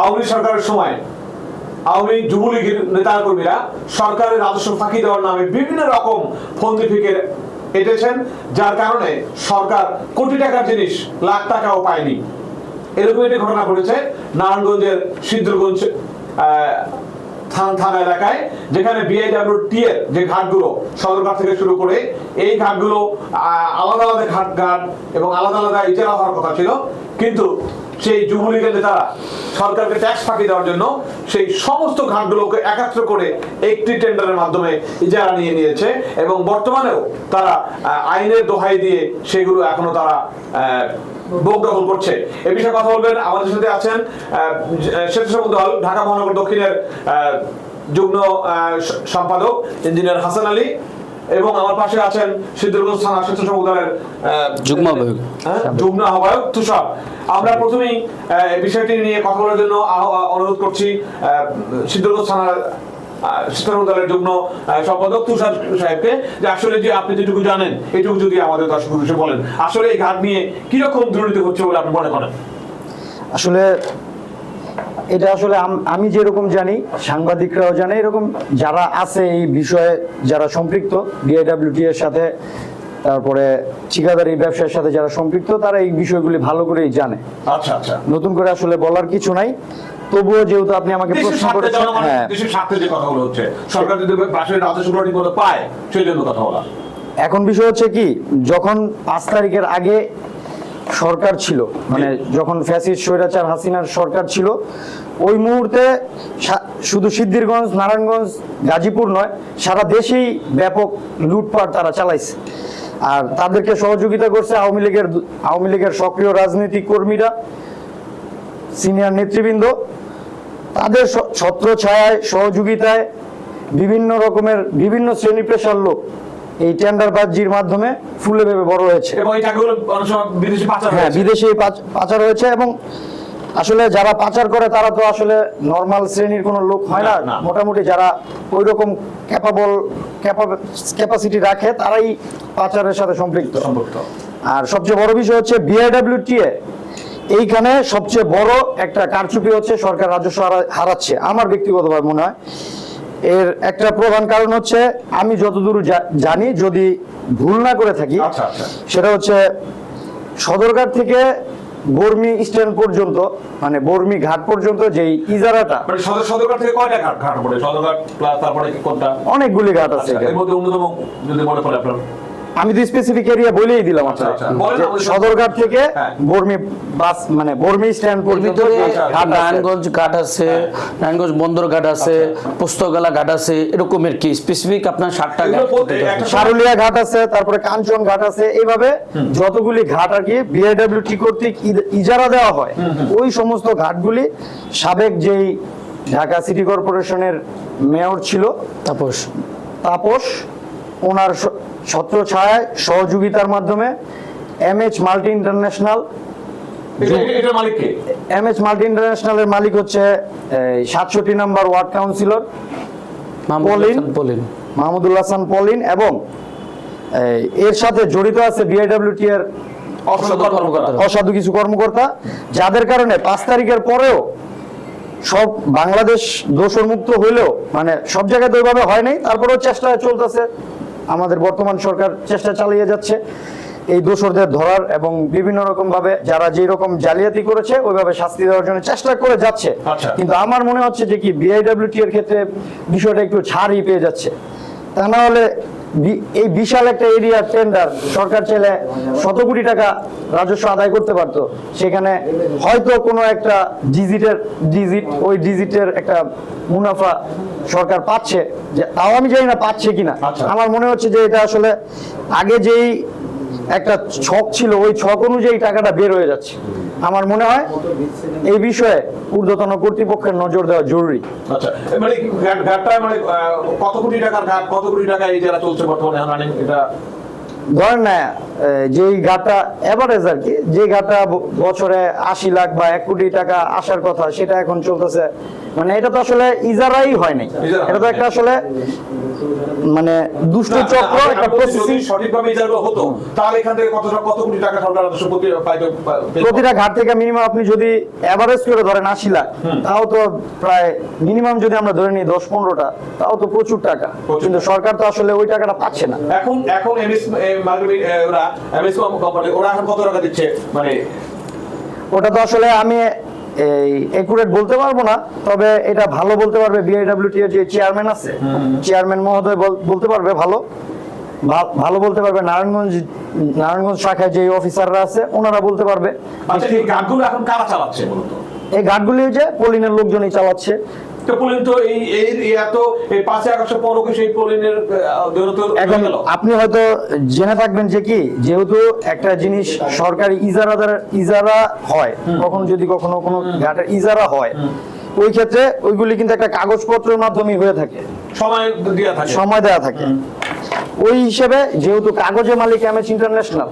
আওয়ামী সরকারের সময় আওয়ামী যুবলীগের নেতা কর্মীরা সরকারের রাজস্ব ফাঁকি দেওয়ার নামে বিভিন্ন রকম ফন্দি ফিকে এটেছেন, যার কারণে সরকার কোটি টাকার জিনিস, লাখ টাকাও পায়নি। এরকম একটি ঘটনা ঘটেছে নারায়ণগঞ্জের সিদ্ধগঞ্জ থান এলাকায়, যেখানে বিআইডব্লিউ টি এর যে ঘাটগুলো সদরঘাট থেকে শুরু করে এই ঘাটগুলো আলাদা আলাদা ঘাট ঘাট এবং আলাদা আলাদা ইজারা হওয়ার কথা ছিল। কিন্তু সেই যুবলীগের নেতারা সরকারকে ট্যাক্স ফাঁকি দেওয়ার জন্য সেই সমস্ত ঘাটগুলোকে একাত্র করে একটি টেন্ডারের মাধ্যমে ইজারা নিয়ে নিয়েছে এবং বর্তমানেও তারা আইনের দোহাই দিয়ে সেগুলো এখনও তারা ভোগ দখল করছে। এ বিষয়ে কথা বলবেন, আমাদের সাথে আছেন স্বেচ্ছাসেবক দল, ঢাকা মহানগর দক্ষিণের যুগ্ম সম্পাদক, ইঞ্জিনিয়ার হাসান আলী এবং আমার পাশে আছেন সিদ্ধগঞ্জ থানা স্বেচ্ছাসেবক দলের যুগ্ম আহ্বায়ক। হ্যাঁ, যুগ্ম আহ্বায়ক তুষার। আমরা প্রথমেই বিষয়টি নিয়ে কথা বলার জন্য অনুরোধ করছি থানার আহ, দলের যুগ্ম সম্পাদক তুষার সাহেবকে যে আসলে যে আপনি যেটুকু জানেন এটুকু যদি আমাদের দর্শক বলেন। আসলে এই ঘাট নিয়ে কীরকম দুর্নীতি হচ্ছে বলে আপনি মনে করেন? আসলে এটা আসলে আমি যেরকম জানি সাংবাদিকরাও জানে এরকম যারা আছে এই বিষয়ে যারা সম্পৃক্ত বিআইডব্লিউটি এর সাথে তারপরে ঠিকাদারি ব্যবসার সাথে যারা সম্পৃক্ত তারা এই বিষয়গুলি ভালো করেই জানে। আচ্ছা আচ্ছা। নতুন করে আসলে বলার কিছু নাই। তবুও যেহেতু আপনি আমাকে প্রশ্ন করেছেন হ্যাঁ। দেশের স্বার্থে যে কথাগুলো হচ্ছে সরকার যদি পাশের ঠিক মতো পায় সেই জন্য কথা বলা। এখন বিষয় হচ্ছে কি যখন পাঁচ তারিখের আগে সরকার ছিল। মানে যখন ফ্যাসিস্ট স্বৈরাচার হাসিনার সরকার ছিল, ওই মুহূর্তে শুধু সিদ্ধিরগঞ্জ, নারায়ণগঞ্জ, গাজীপুর নয়, সারা দেশেই ব্যাপক লুটপাট তারা চালাইছে। আর তাদেরকে সহযোগিতা করছে আওয়ামী লীগের আওয়ামী লীগের সক্রিয় রাজনৈতিক কর্মীরা, সিনিয়র নেতৃবৃন্দ। তাদের ছত্র ছায়ায়, সহযোগিতায় বিভিন্ন রকমের বিভিন্ন শ্রেণি পেশার লোক এই টেন্ডার বাজির মাধ্যমে ফুলে ভেবে বড় হয়েছে। এবং এই টাকাগুলো অনেক সময় বিদেশি পাচার হ্যাঁ বিদেশে পাচ- পাচার হয়েছে এবং আসলে যারা পাচার করে তারা তো আসলে নর্মাল শ্রেণির কোনো লোক হয় না। মোটামুটি যারা ওই রকম ক্যাপাবল ক্যাপাসিটি রাখে তারাই পাচারের সাথে সম্পৃক্ত। আর সবচেয়ে বড় বিষয় হচ্ছে বিআইডব্লিউটিএ এইখানে সবচেয়ে বড় একটা কারচুপি হচ্ছে সরকার রাজস্ব হারা- হারাচ্ছে। আমার ব্যক্তিগতভাবে মনে হয়। এর একটা প্রধান কারণ হচ্ছে আমি যতদূর জানি যদি ভুল না করে থাকি আচ্ছা, আচ্ছা। সেটা হচ্ছে সদরঘাট থেকে বর্মি স্ট্যান্ড পর্যন্ত মানে বর্মি ঘাট পর্যন্ত যে ইজারাটা মানে সদরঘাট থেকে কয়টা ঘাট ঘাট পড়ে? সদরঘাট প্লাস তারপরে কোনটা? অনেকগুলি ঘাট আছে আচ্ছা, এর মধ্যে অন্যতম যদি মনে পড়ে আপনার। আমি তো স্পেসিফিক এরিয়া বলেই দিলাম আচ্ছা, আপনাকে। আচ্ছা। সদরঘাট থেকে হ্যাঁ। বর্মি বাস মানে বর্মি স্ট্যান্ড পর্যন্ত আচ্ছা, ঘাট আছে। নারায়ণগঞ্জ ঘাট আছে নারায়ণগঞ্জ বন্দর ঘাট আছে পুস্তকালা ঘাট আছে এরকমের কি স্পেসিফিক আপনার সময়- সারুলিয়া ঘাট আছে তারপরে কাঞ্চন ঘাট আছে এইভাবে যতগুলি ঘাট আর কি বিআইডব্লিউটি কর্তৃক ই- ইজারা দেওয়া হয় ওই সমস্ত ঘাটগুলি সাবেক যেই ঢাকা সিটি কর্পোরেশনের মেয়র ছিল তাপস তাপস ওনার স- ছত্র ছায়ায় সহযোগিতার মাধ্যমে এম এইচ মাল্টি ইন্টারন্যাশনাল এটা- এটা- এটার মালিক কে? এম এইচ মাল্টি ইন্টারন্যাশনালের মালিক হচ্ছে সাতষট্টি number ward councillor Polin. Mahmudul Hasan Polin এবং এর সাথে জড়িত আছে বিআইডব্লিউটি এর অসাধু অসাধু কিছু কর্মকর্তা যাদের কারণে পাঁচ তারিখের পরেও সব বাংলাদেশ দোষর মুক্ত হইলেও মানে সব জায়গায় তো ওইভাবে হয় নাই তারপরেও চেষ্টা চলতেছে আমাদের বর্তমান সরকার চেষ্টা চালিয়ে যাচ্ছে। এই দোষরদের ধরার এবং বিভিন্ন রকম ভাবে যারা যে রকম জালিয়াতি করেছে ওইভাবে শাস্তি দেওয়ার জন্য চেষ্টা করে যাচ্ছে। আচ্ছা। কিন্তু আমার মনে হচ্ছে যে কি বিআইডব্লিউটি এর ক্ষেত্রে বিষয়টা একটু ছাড়ই পেয়ে যাচ্ছে। তা না হলে এই বিশাল একটা এরিয়ার টেন্ডার সরকার চাইলে শত কোটি টাকা রাজস্ব আদায় করতে পারতো। সেখানে হয়তো কোনো একটা ডিজিটের ডিজিট ওই ডিজিটের একটা মুনাফা সরকার পাচ্ছে যে তাও আমি জানি না পাচ্ছে কিনা। আচ্ছা। আমার মনে হচ্ছে যে এটা আসলে আগে যেই একটা ছক ছিল ওই ছক অনুযায়ী টাকাটা বের হয়ে যাচ্ছে। আমার মনে হয় এই বিষয়ে ঊর্ধ্বতন কর্তৃপক্ষের নজর দেওয়া জরুরি। আচ্ছা মানে মানে কত কোটি টাকার ঘাট, কত কোটি টাকা এই যারা চলছে বর্তমানে এটা ধরেন না যেই এভারেজ আর কি যে গাটা বছরে আশি লাখ বা এক কোটি টাকা আসার কথা সেটা এখন চলতেছে। মানে এটা তো আসলে ইজারাই হয় নাই। এটা তো একটা আসলে মানে দুষ্ট চক্র একটা প্রসেসিং সঠিকভাবে ইজারা হতো তাহলে এখান থেকে কত কত কোটি টাকা সরকার রাজস্ব প্রতিটা ঘাট থেকে মিনিমাম আপনি যদি এভারেজ করে ধরেন আশি লাখ তাও তো প্রায় মিনিমাম যদি আমরা ধরে নিই দশ পনেরোটা তাও তো প্রচুর টাকা। কিন্তু সরকার তো আসলে ওই টাকাটা পাচ্ছে না। এখন এখন এমএস মার্কেটিং ওরা এমএস কোম্পানি ওরা এখন কত টাকা দিচ্ছে? মানে ওটা তো আসলে আমি এই একুরেট বলতে পারব না তবে এটা ভালো বলতে পারবে বিআইডব্লিউটি এর যে চেয়ারম্যান আছে। চেয়ারম্যান মহোদয় বলতে পারবে ভালো। ভালো বলতে পারবে নারায়ণগঞ্জ নারায়ণগঞ্জ শাখায় যে অফিসাররা আছে ওনারা বলতে পারবে। আচ্ছা এই গানগুলো এখন কারা চালাচ্ছে মূলত এই ঘাটগুলি যে পলিনের লোকজনই চালাচ্ছে। আপনি হয়তো জেনে থাকবেন যে কি যেহেতু একটা জিনিস সরকারি ইজারাদার ইজারা হয় কখন যদি কখনো কোনো ঘাটের ইজারা হয় ওই ক্ষেত্রে ওইগুলি কিন্তু একটা কাগজপত্রের মাধ্যমে হয়ে থাকে। সময় দেওয়া থাকে। সময় দেওয়া থাকে। ওই হিসেবে যেহেতু কাগজে মালিক এমএস ইন্টারন্যাশনাল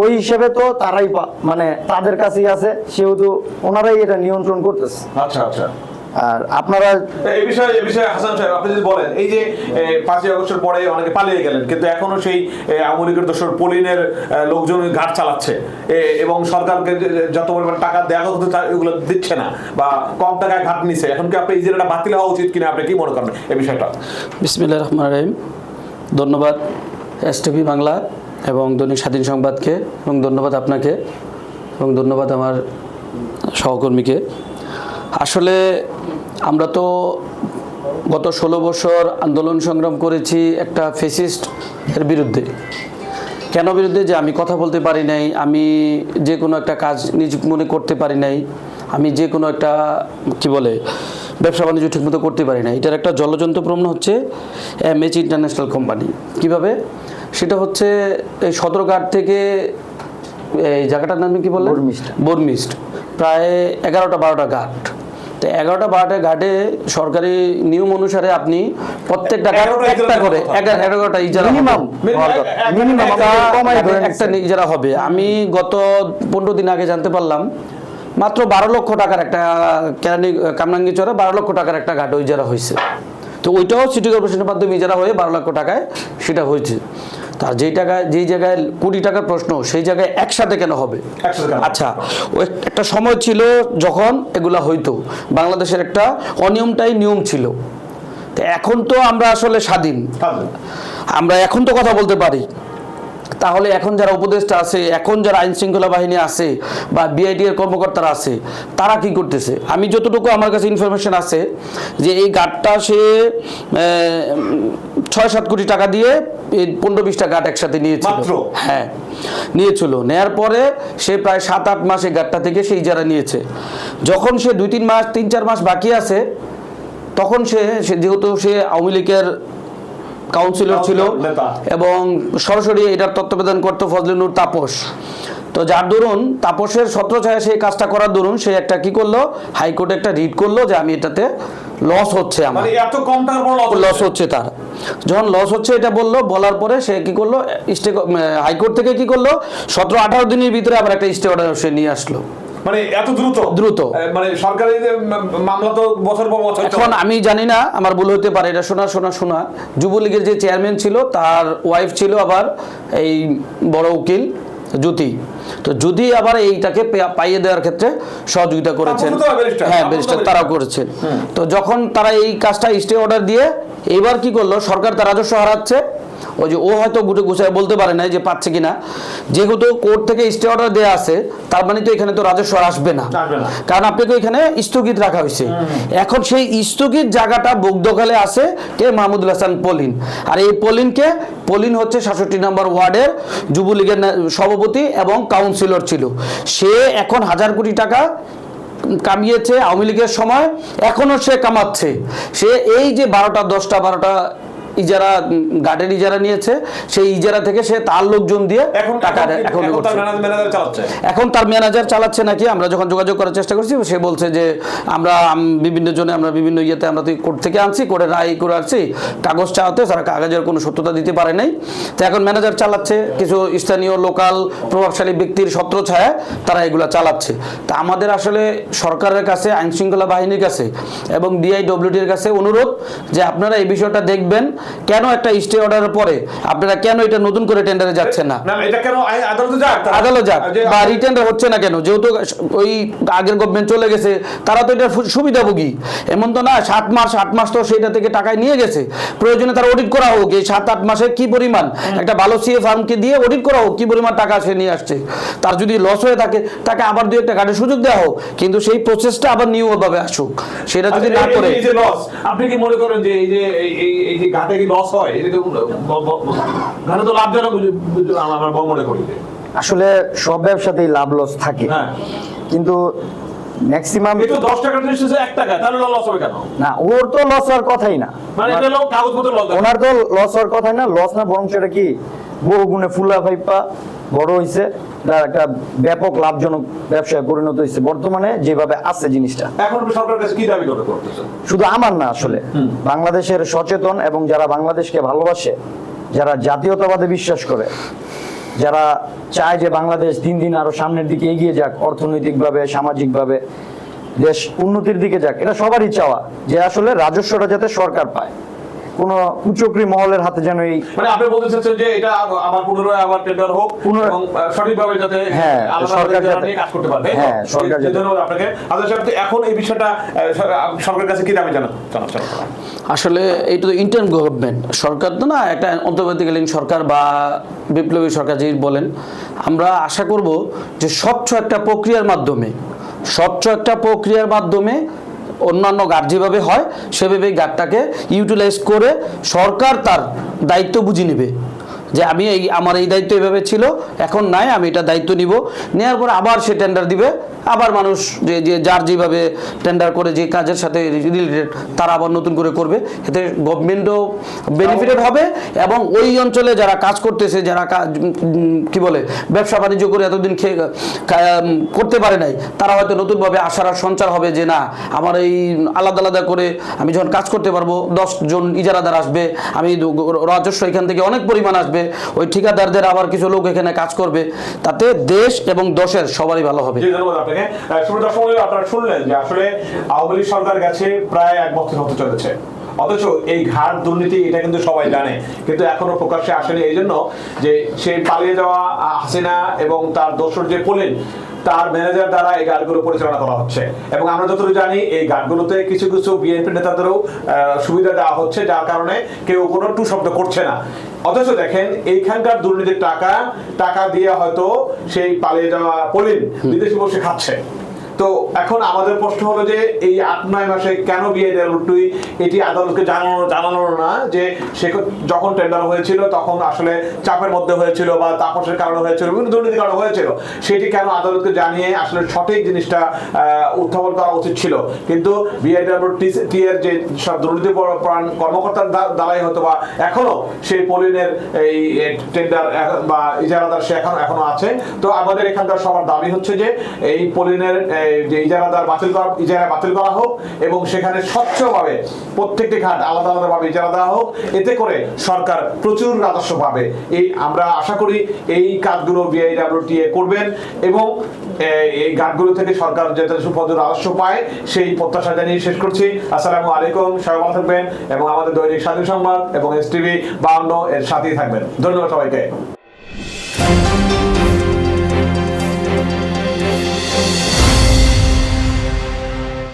ওই হিসেবে তো তারাই মানে তাদের কাছেই আছে সেহেতু ওনারাই এটা নিয়ন্ত্রণ করতেছে। আচ্ছা আচ্ছা। আর আপনারা এই বিষয়ে এই বিষয়ে হাসান সাহেব আপনি যদি বলেন এই যে পাঁচই আগস্টের পরে অনেকে পালিয়ে গেলেন কিন্তু এখনও সেই আওয়ামী লীগের দোষর পলিনের লোকজন ঘাট চালাচ্ছে। এ, এবং সরকারকে যত পরিমাণ টাকা দেওয়া হতো তা- এগুলো দিচ্ছে না বা কম টাকায় ঘাট নিছে। এখন কি আপনি এই জেলাটা বাতিল হওয়া উচিত কিনা আপনি কি মনে করেন এই বিষয়টা? বিসমিল্লাহ রহমান রহিম। ধন্যবাদ এস টিভি বাংলা এবং দৈনিক স্বাধীন সংবাদকে এবং ধন্যবাদ আপনাকে এবং ধন্যবাদ আমার সহকর্মীকে। আসলে আমরা তো গত ষোলো বছর আন্দোলন সংগ্রাম করেছি একটা ফেসিস্ট এর বিরুদ্ধে। কেন বিরুদ্ধে? যে আমি কথা বলতে পারি নাই আমি যে কোনো একটা কাজ নিজ মনে করতে পারি নাই আমি যে কোনো একটা কি বলে ব্যবসা বাণিজ্য ঠিকমতো করতে পারি না এটার একটা জলযন্ত্র প্রমাণ হচ্ছে এমএচ ইন্টারন্যাশনাল কোম্পানি কীভাবে? সেটা হচ্ছে এই সদরঘাট থেকে এই জায়গাটার নাম কি বললেন? বর্মিস্ট। বর্মিস্ট প্রায় এগারোটা বারোটা ঘাট। তো এগারোটা বারোটা ঘাটে সরকারি নিয়ম অনুসারে আপনি প্রত্যেকটা একটা করে। এগারোটা একটা ইজারা হবে। আমি গত পনেরো দিন আগে জানতে পারলাম মাত্র বারো লক্ষ টাকার একটা কেরানি কামরাঙ্গি চরে বারো লক্ষ টাকার একটা ঘাট ইজারা হয়েছে। তো ওইটাও সিটি কর্পোরেশনের মাধ্যমে ইজারা হয়ে বারো লক্ষ টাকায় সেটা হয়েছে। তার যেই টাকায় যেই জায়গায় কোটি টাকার প্রশ্ন সেই জায়গায় একসাথে কেন হবে? একসাথে আচ্ছা একটা সময় ছিল যখন এগুলা হইতো। বাংলাদেশের একটা অনিয়মটাই নিয়ম ছিল। তো এখন তো আমরা আসলে স্বাধীন। আমরা এখন তো কথা বলতে পারি। তাহলে এখন যারা উপদেষ্টা আছে এখন যারা আইন শৃঙ্খলা বাহিনী আছে বা বিআইডি এর কর্মকর্তারা আছে তারা কি করতেছে? আমি যতটুকু আমার কাছে ইনফরমেশন আছে যে এই গার্ডটা সে ছয় সাত কোটি টাকা দিয়ে এই পনেরো বিশটা গার্ড একসাথে নিয়েছিল। হ্যাঁ নিয়েছিল। নেয়ার পরে সে প্রায় সাত আট মাস এই গার্ডটা থেকে সেই যারা নিয়েছে। যখন সে দুই তিন মাস তিন চার মাস বাকি আছে তখন সে সে যেহেতু সে আওয়ামী লীগের কাউন্সিলর ছিল এবং সরাসরি এটার তত্ত্বাবধান করতো ফজলিনুর তাপস। তো যার দরুন তাপসের সত্র ছত্রছায়া সেই কাজটা করার দরুন সে একটা কি করল? হাইকোর্টে একটা রিট করল যে আমি এটাতে লস হচ্ছে আমার। মানে এত কম লস হচ্ছে। তার। যখন লস হচ্ছে এটা বলল বলার পরে সে কি করল? স্টে হাইকোর্ট থেকে কি করল? সতেরো আঠারো দিনের ভিতরে আবার একটা স্টে অর্ডার সে নিয়ে আসলো। মানে এত দ্রুত? দ্রুত। মানে সরকারি মামলা তো বছর পর বছর এখন আমি জানি না আমার ভুল হতে পারে এটা শোনা শোনা শোনা। যুবলীগের যে চেয়ারম্যান ছিল তার ওয়াইফ ছিল আবার এই বড় উকিল জ্যোতি। তো যদি আবার এইটাকে পাইয়ে দেওয়ার ক্ষেত্রে সহযোগিতা করেছেন। হ্যাঁ ব্যারিস্টার ব্যারিস্টার। তারাও করেছেন। তো যখন তারা এই কাজটা স্টে অর্ডার দিয়ে এবার কি করল? সরকার তার রাজস্ব হারাচ্ছে। ওই যে ও হয়তো গুটে গুছায় বলতে পারে না যে পাচ্ছে কিনা। যেহেতু কোর্ট থেকে স্টে অর্ডার দেওয়া আছে তার মানে তো এখানে তো রাজস্ব আসবে না। কারণ আপনাকে এখানে স্থগিত রাখা হয়েছে। এখন সেই স্থগিত জায়গাটা বুকদখলে আছে কে? মাহমুদুল হাসান পলিন। আর এই পলিনকে পলিন হচ্ছে সাতষট্টি নম্বর ওয়ার্ডের যুবলীগের সভাপতি এবং কাউন্সিলর ছিল। সে এখন হাজার কোটি টাকা কামিয়েছে আওয়ামী লীগের সময়। এখনও সে কামাচ্ছে। সে এই যে বারোটা দশটা বারোটা ইজারা গার্ডের ইজারা নিয়েছে সেই ইজারা থেকে সে তার লোকজন দিয়ে এখন টাকা এখন- এখন তার ম্যানেজার চালাচ্ছে। নাকি? আমরা যখন যোগাযোগ করার চেষ্টা করছি সে বলছে যে আমরা বিভিন্ন জনে আমরা বিভিন্ন ইয়েতে আমরা তো কোর্ট থেকে আনছি কোর্টে রায় করে আসছি। কাগজ চাওয়াতে তারা কাগজের কোনো সত্যতা দিতে পারে নাই। তো এখন ম্যানেজার চালাচ্ছে কিছু স্থানীয় লোকাল প্রভাবশালী ব্যক্তির সত্র ছায়া তারা এগুলা চালাচ্ছে। তা আমাদের আসলে সরকারের কাছে আইন শৃঙ্খলা বাহিনীর কাছে এবং ডিআইডব্লিউটির কাছে অনুরোধ যে আপনারা এই বিষয়টা দেখবেন কেন একটা স্টে অর্ডারের পরে? আপনারা কেন এটা নতুন করে টেন্ডারে যাচ্ছেন না? না এটা কেন আদালতে যাক। আদালত যাক। বা রিটেন্ডার হচ্ছে না কেন? যেহেতু ওই আগের গভর্নমেন্ট চলে গেছে তারা তো এটা সুবিধাভোগী। এমন তো না সাত মাস আট মাস তো সেইটা থেকে টাকায় নিয়ে গেছে। প্রয়োজনে তার অডিট করা হোক। এই সাত আট মাসে কি পরিমাণ? একটা ভালো সিএ ফার্মকে দিয়ে অডিট করা হোক কি পরিমাণ টাকা সে নিয়ে আসছে? তার যদি লস হয়ে থাকে তাকে আবার দুই একটা কার্ডের সুযোগ দেওয়া হোক। কিন্তু সেই প্রসেসটা আবার নিয়মভাবে আসুক। সেটা যদি আচ্ছা, না করে এই যে লস আপনি কি মনে করেন যে এই যে এই- যে কি লস হয়? এটা তো ব- ব- তো লাভজনক বুঝ- বুঝ- আমার আমার মনে করি। আসলে সব ব্যবসাতেই লাভ লস থাকে। হ্যাঁ। কিন্তু ম্যাক্সিমাম এই তো দশ জিনিস হচ্ছে টাকা তাহলে লস হবে কেন? না ওর তো লস হওয়ার কথাই না। মানে এটা কাগজপত্র লস ওনার তো লস হওয়ার কথাই না লস না বরং সেটা কি বহু গুণে ফুলা ফাইপা বড় হয়েছে তার একটা ব্যাপক লাভজনক ব্যবসায় পরিণত হয়েছে বর্তমানে যেভাবে আছে জিনিসটা। এখন সরকারের কাছে কি দাবি করতেছে? শুধু আমার না আসলে। বাংলাদেশের সচেতন এবং যারা বাংলাদেশকে ভালোবাসে যারা জাতীয়তাবাদে বিশ্বাস করে যারা চায় যে বাংলাদেশ দিন দিন আরও সামনের দিকে এগিয়ে যাক অর্থনৈতিকভাবে সামাজিকভাবে দেশ উন্নতির দিকে যাক এটা সবারই চাওয়া যে আসলে রাজস্বটা যাতে সরকার পায়। কোন কুচক্রি মহলের হাতে যেন এই মানে আপনি বলতে চাচ্ছেন যে এটা আবার পুনরায় আবার টেন্ডার হোক এবং সঠিকভাবে যাতে হ্যাঁ, সরকার যাতে- কাজ করতে পারবে হ্যাঁ, সরকার যাতে- ধন্যবাদ আপনাকে। আচ্ছা সাহেব, তো এখন এই বিষয়টা সরকারের কাছে কি দাবি জানান। আসলে এইটা তো ইন্টার্ন গভর্নমেন্ট সরকার তো না একটা অন্তর্বর্তীকালীন সরকার বা বিপ্লবী সরকার যেই বলেন আমরা আশা করব যে স্বচ্ছ একটা প্রক্রিয়ার মাধ্যমে স্বচ্ছ একটা প্রক্রিয়ার মাধ্যমে অন্যান্য গার্ড যেভাবে হয় সেভাবে গার্ডটাকে ইউটিলাইজ করে সরকার তার দায়িত্ব বুঝে নেবে। যে আমি এই, আমার এই দায়িত্ব এভাবে ছিল, এখন নাই, আমি এটা দায়িত্ব নিব। নেওয়ার পর আবার সে টেন্ডার দিবে, আবার মানুষ যে যে, যার যেভাবে টেন্ডার করে, যে কাজের সাথে রিলেটেড তারা আবার নতুন করে করবে। এতে গভর্নমেন্টও বেনিফিটেড হবে এবং ওই অঞ্চলে যারা কাজ করতেছে, যারা কি বলে, ব্যবসা বাণিজ্য করে এতদিন খেয়ে করতে পারে নাই, তারা হয়তো নতুনভাবে আর সঞ্চার হবে যে, না, আমার এই আলাদা আলাদা করে আমি যখন কাজ করতে পারব, দশ জন ইজারাদার আসবে, আমি রাজস্ব এখান থেকে অনেক পরিমাণ আসবে। ওই ঠিকাদারদের আবার কিছু লোক এখানে কাজ করবে। তাতে দেশ এবং দশের সবারই ভালো হবে। অথচ এই ঘাট দুর্নীতি, এটা কিন্তু সবাই জানে, কিন্তু এখনও প্রকাশ্যে আসেনি। এই জন্য যে সেই পালিয়ে যাওয়া হাসিনা এবং তার দোসর যে পলিন তার ম্যানেজার দ্বারা এই গার্ডগুলো পরিচালনা করা হচ্ছে। এবং আমরা যতটুকু জানি এই গার্ডগুলোতে কিছু কিছু বিএনপি নেতাদেরও সুবিধা দেওয়া হচ্ছে যার কারণে কেউ কোনো টু শব্দ করছে না। অথচ দেখেন এইখানকার দুর্নীতির টাকা টাকা দিয়ে হয়তো সেই পালিয়ে যাওয়া পলিন বিদেশি বসে খাচ্ছে। তো এখন আমাদের প্রশ্ন হলো যে এই আট, নয় মাসে কেন বিয়ে দেওয়ার টুই এটি আদালতকে জানানো জানানো না যে সে যখন টেন্ডার হয়েছিল তখন আসলে চাপের মধ্যে হয়েছিল বা তাপসের কারণে হয়েছিল, বিভিন্ন দুর্নীতির কারণে হয়েছিল। সেটি কেন আদালতকে জানিয়ে আসলে সঠিক জিনিসটা উত্থাপন করা উচিত ছিল? কিন্তু বিআইডব্লিউটি এর যে সব দুর্নীতি কর্মকর্তার দ্বারাই হয়তো বা এখনও সেই পলিনের এই টেন্ডার বা ইজারাদার সে এখন, এখনও আছে। তো আমাদের এখানকার সবার দাবি হচ্ছে যে এই পলিনের যে ইজারাদার বাতিল করা ইজারা বাতিল করা হোক এবং সেখানে স্বচ্ছভাবে প্রত্যেকটি ঘাট আলাদা আলাদা ভাবে ইজারা দেওয়া হোক, এতে করে সরকার প্রচুর রাজস্ব পাবে। এই আমরা আশা করি এই কাজগুলো বিআইডব্লিউটিএ করবেন এবং এই ঘাটগুলো থেকে সরকার যাতে সুপদ রাজস্ব পায়, সেই প্রত্যাশা জানিয়ে শেষ করছি। আসসালামু আলাইকুম, সবাই ভালো থাকবেন এবং আমাদের দৈনিক স্বাধীন সংবাদ এবং এস টিভি বাউন্ন এর সাথেই থাকবেন। ধন্যবাদ সবাইকে।